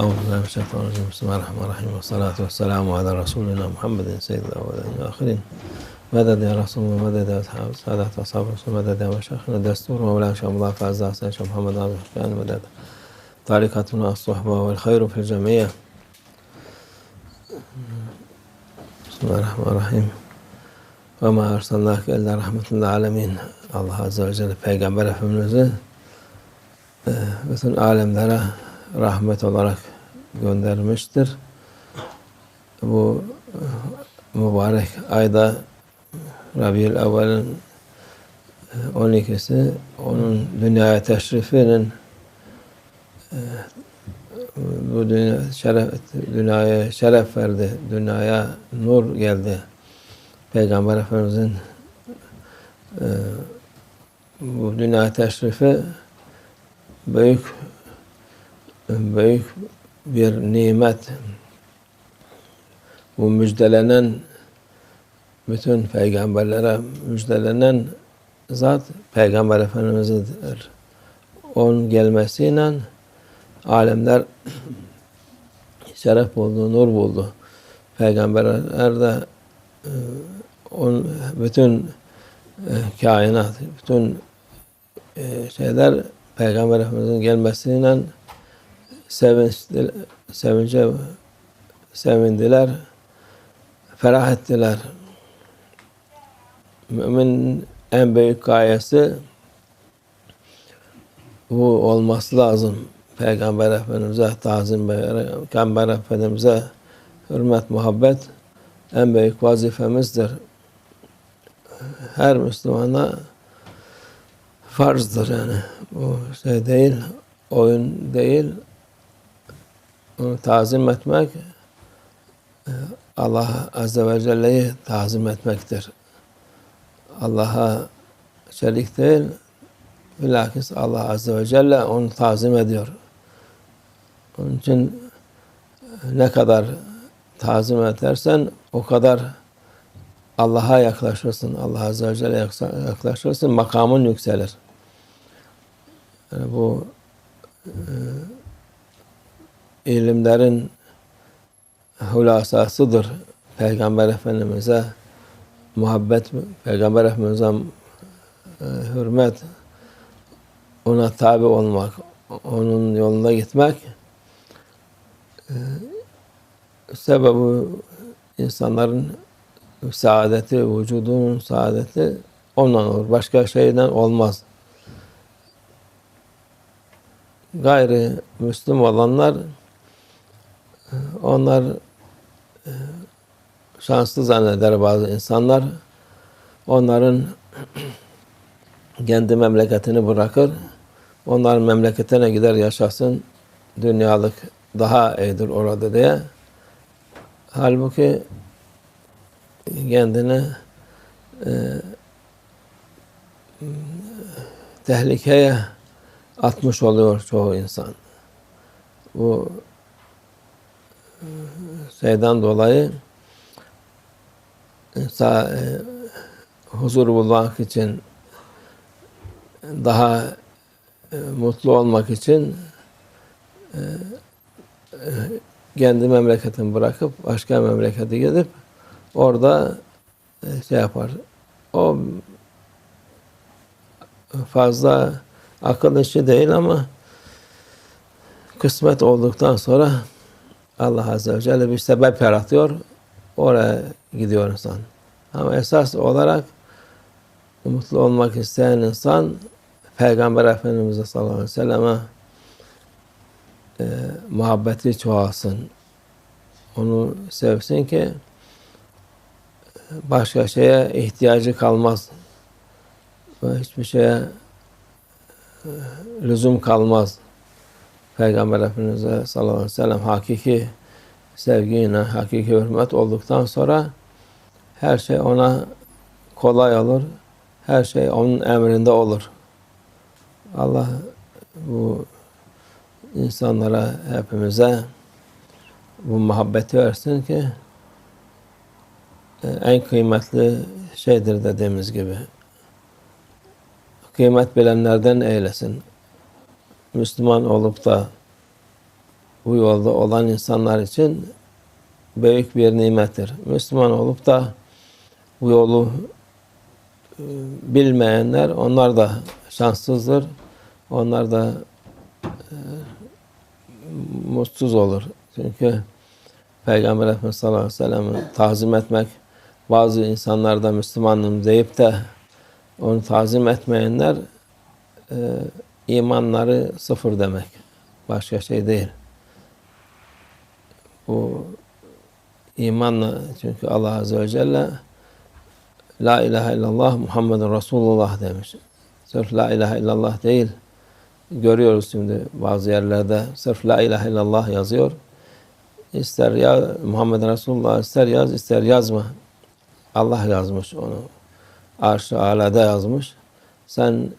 أعوذ بالله من الشيطان الرجيم. بسم الله الرحمن الرحيم. والصلاة والسلام على رسولنا محمد سيد الأولين والآخرين. مدد يا رسول الله مدد يا أصحاب سادة أصحاب رسول مدد يا مشايخنا دستور مولانا شيخ الله فاز حسين شيخ محمد عبد الحكام مدد. طريقتنا الصحبة والخير في الجميع. بسم الله الرحمن الرحيم. وما أرسلناك إلا رحمة للعالمين. Allah Azze ve Celle Peygamber Efendimiz'i bütün alemlere rahmet olarak göndermiştir. Bu e, mübarek ayda Rabi'ül Evvel'in 12'si onun dünyaya teşrifinin e, bu dünya şeref, dünyaya şeref verdi. Dünyaya nur geldi. Peygamber Efendimiz'in bu dünya teşrifi büyük büyük bir nimet. Bu müjdelenen bütün peygamberlere müjdelenen zat Peygamber Efendimiz'dir. Onun gelmesiyle alemler şeref buldu, nur buldu. Peygamberler de on, bütün e, kainat, bütün e, şeyler Peygamber Efendimiz'in gelmesiyle sevinç, sevince sevindiler, ferah ettiler. Mümin en büyük gayesi bu olması lazım. Peygamber Efendimiz'e tazim, Peygamber Efendimiz'e hürmet, muhabbet en büyük vazifemizdir. Her Müslümana farzdır yani. Bu şey değil, oyun değil. Tazim etmek Allah Azze ve Celle'yi tazim etmektir. Allah'a şerik değil, bilakis Allah Azze ve Celle onu tazim ediyor. Onun için ne kadar tazim edersen o kadar Allah'a yaklaşırsın. Allah Azze ve Celle yaklaşırsın. Makamın yükselir. Yani bu e, ilimlerin hulasasıdır. Peygamber Efendimiz'e muhabbet, Peygamber Efendimiz'e e, hürmet, ona tabi olmak, onun yolunda gitmek e, sebebi insanların saadeti, vücudunun saadeti ondan olur. Başka şeyden olmaz. Gayri Müslüm olanlar onlar şanslı zanneder bazı insanlar. Onların kendi memleketini bırakır. Onların memleketine gider yaşasın. Dünyalık daha iyidir orada diye. Halbuki kendini e, tehlikeye atmış oluyor çoğu insan. Bu şeyden dolayı sağ, e, huzur bulmak için daha e, mutlu olmak için e, e, kendi memleketini bırakıp başka memlekete gidip orada e, şey yapar. O fazla akıl işi değil ama kısmet olduktan sonra Allah Azze ve Celle bir sebep yaratıyor. Oraya gidiyor insan. Ama esas olarak mutlu olmak isteyen insan Peygamber Efendimiz'e sallallahu aleyhi ve selleme e, muhabbeti çoğalsın. Onu sevsin ki başka şeye ihtiyacı kalmaz. Ve hiçbir şeye e, lüzum kalmaz. Peygamber Efendimiz'e sallallahu aleyhi ve sellem hakiki sevgiyle, hakiki hürmet olduktan sonra her şey ona kolay olur. Her şey onun emrinde olur. Allah bu insanlara, hepimize bu muhabbeti versin ki en kıymetli şeydir dediğimiz gibi. Kıymet bilenlerden eylesin. Müslüman olup da bu yolda olan insanlar için büyük bir nimettir. Müslüman olup da bu yolu e, bilmeyenler onlar da şanssızdır. Onlar da e, mutsuz olur. Çünkü Peygamber Efendimiz sallallahu aleyhi ve sellem'i tazim etmek bazı insanlar da Müslümanım deyip de onu tazim etmeyenler e, imanları sıfır demek. Başka şey değil. Bu imanla çünkü Allah Azze ve Celle La ilahe illallah Muhammedun Resulullah demiş. Sırf La ilahe illallah değil. Görüyoruz şimdi bazı yerlerde sırf La ilahe illallah yazıyor. İster ya Muhammed Resulullah ister yaz ister yazma. Allah yazmış onu. Arş-ı alada yazmış. Sen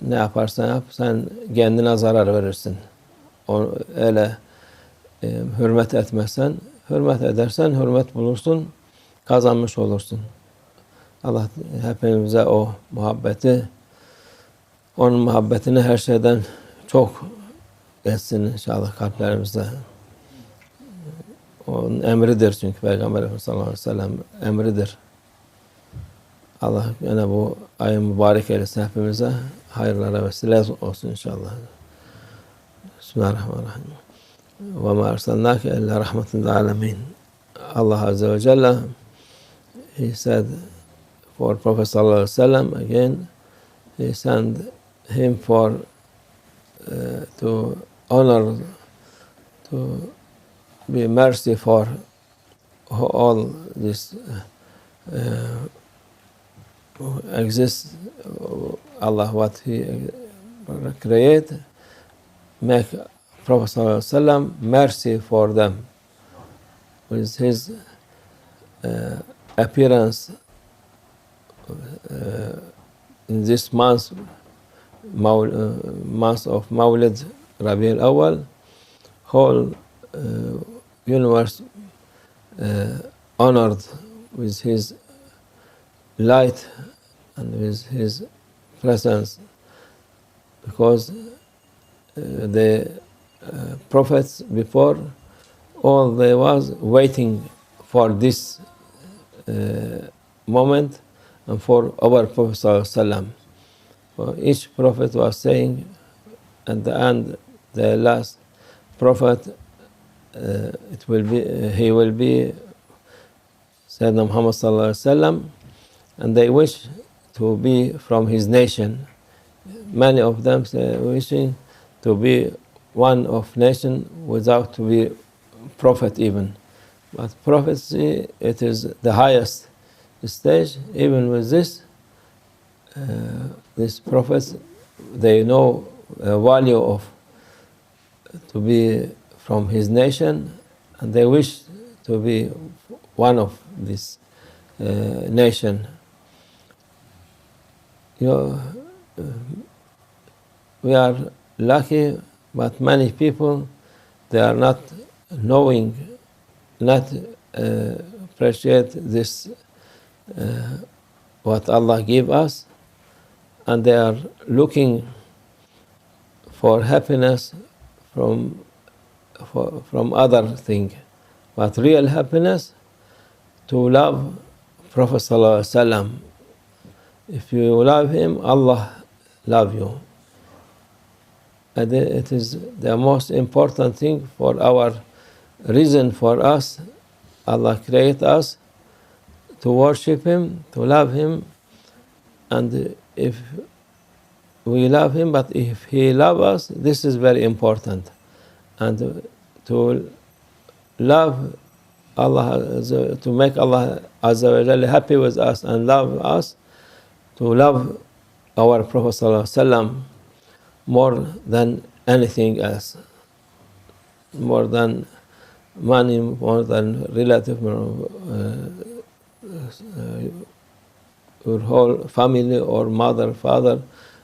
ne yaparsan yap sen kendine zarar verirsin. Onu öyle e, hürmet etmezsen, hürmet edersen hürmet bulursun, kazanmış olursun. Allah hepimize o muhabbeti, onun muhabbetini her şeyden çok etsin inşallah kalplerimizde. Onun emridir çünkü Peygamber Efendimiz sallallahu aleyhi ve sellem emridir. Allah yine bu ayın mübarek eylesin hepimize hayırlara vesile olsun inşallah. Bismillahirrahmanirrahim. Ve ma ersalnake illa rahmeten alemin. Allah Azze ve Celle He said for Prophet sallallahu alaihi wasallam again He sent him for uh, to honor to be mercy for all this uh, exists Allah what He create make Prophet ﷺ mercy for them. With his uh, appearance uh, in this month, uh, month of Mawlid Rabi al-Awwal, whole uh, universe uh, honored with his light and with his presence because uh, the uh, prophets before all they was waiting for this uh, moment and for our Prophet Sallallahu For each prophet was saying at the end, the last prophet, uh, it will be, uh, he will be Sayyidina Muhammad Sallallahu Alaihi Wasallam, and they wish to be from his nation. Many of them wishing to be one of nation without to be prophet even. But prophecy, it is the highest stage. Even with this, uh, these prophets, they know the value of to be from his nation, and they wish to be one of this uh, nation. You know, we are lucky but many people, they are not knowing, not uh, appreciate this, uh, what Allah gave us, and they are looking for happiness from, for, from other thing. But real happiness, to love Prophet Sallallahu Alaihi Wasallam. If you love him, Allah love you. And it is the most important thing for our reason for us. Allah create us to worship Him, to love Him, and if we love Him, but if He love us, this is very important. And to love Allah, to make Allah Azza wa Jalla happy with us and love us, to love our Prophet Wasallam more than anything else, more than money, more than relative, uh, uh, your whole family or mother, father.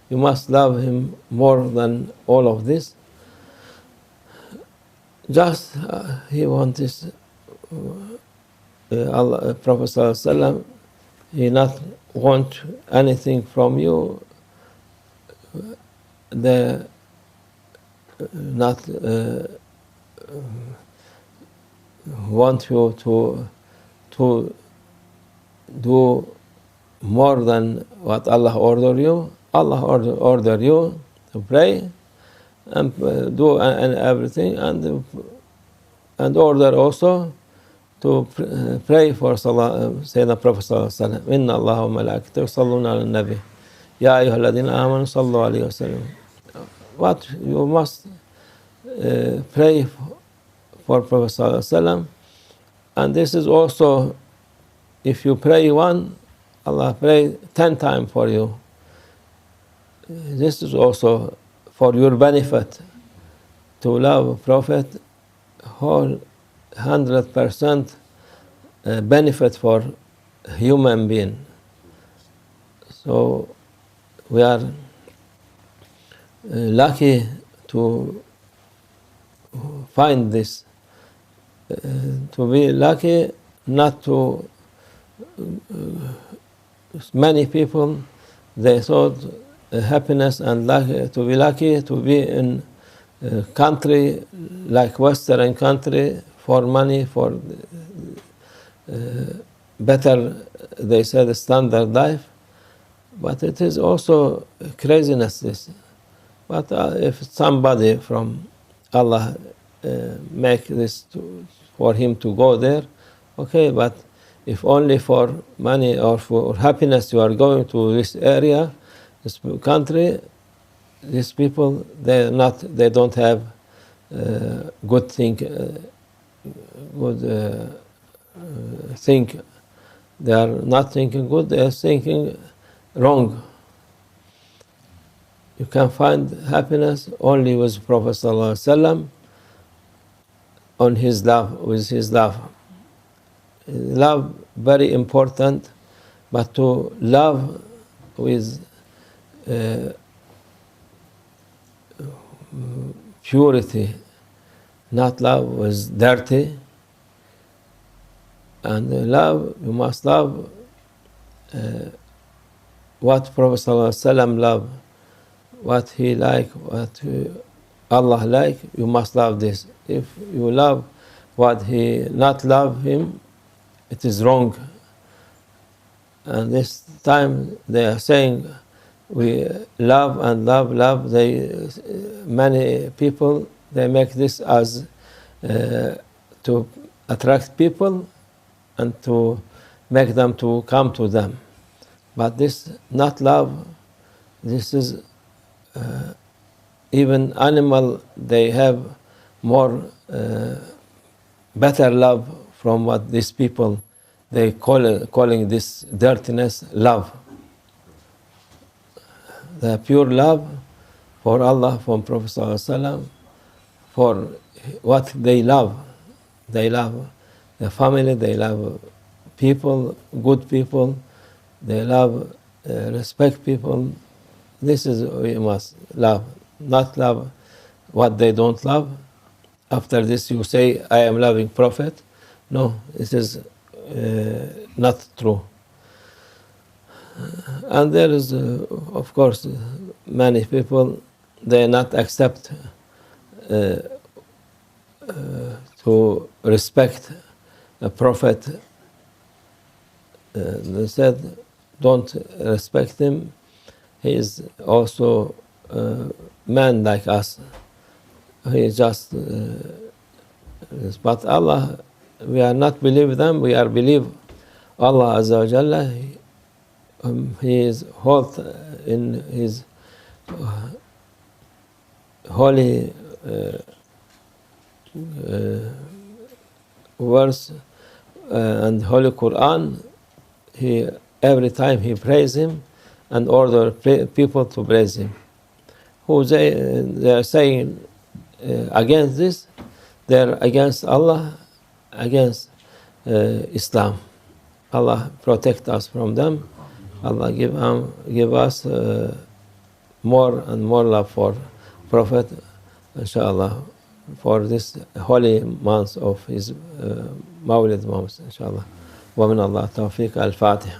You must love him more than all of this. Just uh, he wants uh, Allah, Prophet Sallallahu he not want anything from you the not uh, want you to to do more than what Allah order you, Allah order, order you to pray and uh, do and everything and and order also to pray for Sayyidina Prophet sallallahu. Inna Allah wa malaikatahu yusalluna ala nabi. Ya ayyuhalladhina amanu sallu alayhi wasallam. What you must uh, pray for Prophet sallallahu and this is also if you pray one, Allah pray ten times for you. This is also for your benefit to love Prophet whole hundred percent uh, benefit for human being. So we are uh, lucky to find this. Uh, to be lucky not to many people they thought happiness and lucky, to be lucky to be in a country like western country for money, for uh, better, they said, standard life. But it is also craziness, this. But uh, if somebody from Allah uh, make this to, for him to go there, okay, but if only for money or for happiness you are going to this area, this country, these people, they not, they don't have uh, good thing uh, would uh, uh, think they are not thinking good, they are thinking wrong. You can find happiness only with Prophet ﷺ on his love, with his love. Love very important, but to love with uh, purity not love was dirty. And love, you must love uh, what Prophet ﷺ love, what he like, what he, Allah like, you must love this. If you love what he not love him, it is wrong. And this time they are saying we love and love, love. They many people they make this as uh, to attract people and to make them to come to them. But this not love. This is uh, even animal. They have more uh, better love from what these people they call calling this dirtiness love. The pure love for Allah from Prophet sallallahu for what they love. They love the family, they love people, good people, they love, uh, respect people. This is we must love, not love what they don't love. After this, you say, I am loving Prophet. No, this is uh, not true. And there is, uh, of course, many people, they not accept to respect a prophet. Uh, they said, don't respect him. He is also a man like us. He is just, but Allah, we are not believe them, we are believe Allah Azza wa Jalla. He, um, he is hold in his holy uh, uh, verse uh, and Holy Quran, he every time he praise him and order people to praise him. Who they they are saying against this, they are against Allah, against Islam. Allah protect us from them. Allah give, um, give us uh, more and more love for Prophet inshallah, for this holy month of his uh, Mawlid month, inshallah. ومن الله التوفيق الفاتحة